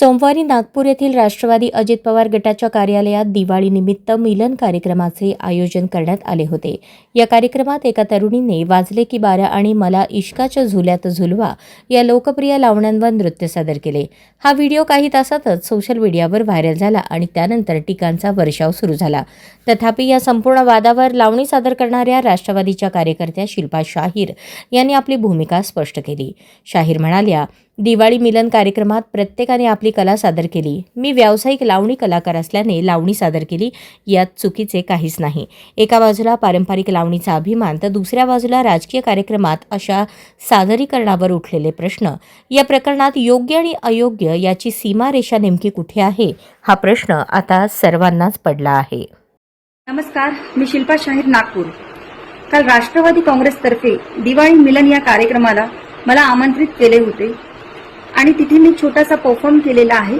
सोमवारी नागपूर येथील राष्ट्रवादी अजित पवार गटाच्या कार्यालयात दिवाळीनिमित्त मिलन कार्यक्रमाचे आयोजन करण्यात आले होते. या कार्यक्रमात एका तरुणीने वाजले की बारा आणि मला इश्काच्या झुल्यात झुलवा या लोकप्रिय लावण्यांवर नृत्य सादर केले. हा व्हिडिओ काही तासातच सोशल मीडियावर व्हायरल झाला आणि त्यानंतर टीकांचा वर्षाव सुरू झाला. तथापि या संपूर्ण वादावर लावणी सादर करणाऱ्या राष्ट्रवादीच्या कार्यकर्त्या शिल्पा शाहीर यांनी आपली भूमिका स्पष्ट केली. शाहीर म्हणाल्या दिवाळी मिलन कार्यक्रमात प्रत्येकाने आपली कला सादर केली. मी व्यावसायिक लावणी कलाकार असल्याने लावणी सादर केली. यात चुकीचे काहीच नाही. एका बाजूला पारंपरिक लावणीचा अभिमान तर दुसऱ्या बाजूला राजकीय कार्यक्रमात अशा सादरीकरणावर उठलेले प्रश्न. या प्रकरणात योग्य आणि अयोग्य याची सीमारेषा नेमकी कुठे आहे? हा प्रश्न आता सर्वांनाच पडला आहे. नमस्कार मी शिल्पा शाहीर नागपूर. काल राष्ट्रवादी काँग्रेसतर्फे दिवाळी मिलन या कार्यक्रमाला मला आमंत्रित केले होते. आणि तिथे मी छोटासा परफॉर्म केलेला आहे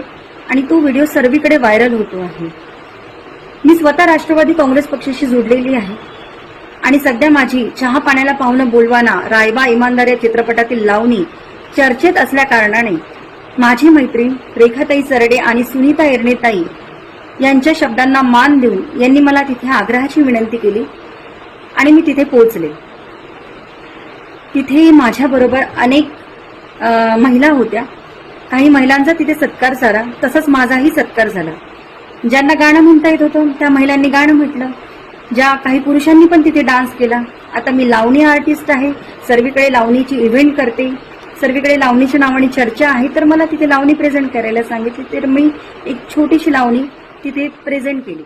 आणि तो व्हिडिओ सर्वीकडे व्हायरल होतो आहे. मी स्वतः राष्ट्रवादी काँग्रेस पक्षाशी जोडलेली आहे. आणि सध्या माझी चहा पाण्याला पाहुणं बोलवाना रायबा इमानदार या चित्रपटातील लावणी चर्चेत असल्या कारणाने माझी मैत्रीण रेखाताई सरडे आणि सुनीता एरणेताई यांच्या शब्दांना मान देऊन यांनी मला तिथे आग्रहाची विनंती केली आणि मी तिथे पोहोचले. तिथे माझ्याबरोबर अनेक महिला होत्या. काही महिलांचा तिथे सत्कार झाला. तसंच माझाही सत्कार झाला. ज्यांना गाणं म्हणता येत होतं त्या महिलांनी गाणं म्हटलं. ज्या काही पुरुषांनी पण तिथे डान्स केला. आता मी लावणी आर्टिस्ट आहे. सर्वीकडे लावणीची इव्हेंट करते. सर्वीकडे लावणीच्या नावाने चर्चा आहे तर मला तिथे लावणी प्रेझेंट करायला सांगितली. तर मी एक छोटीशी लावणी तिथे प्रेझेंट केली.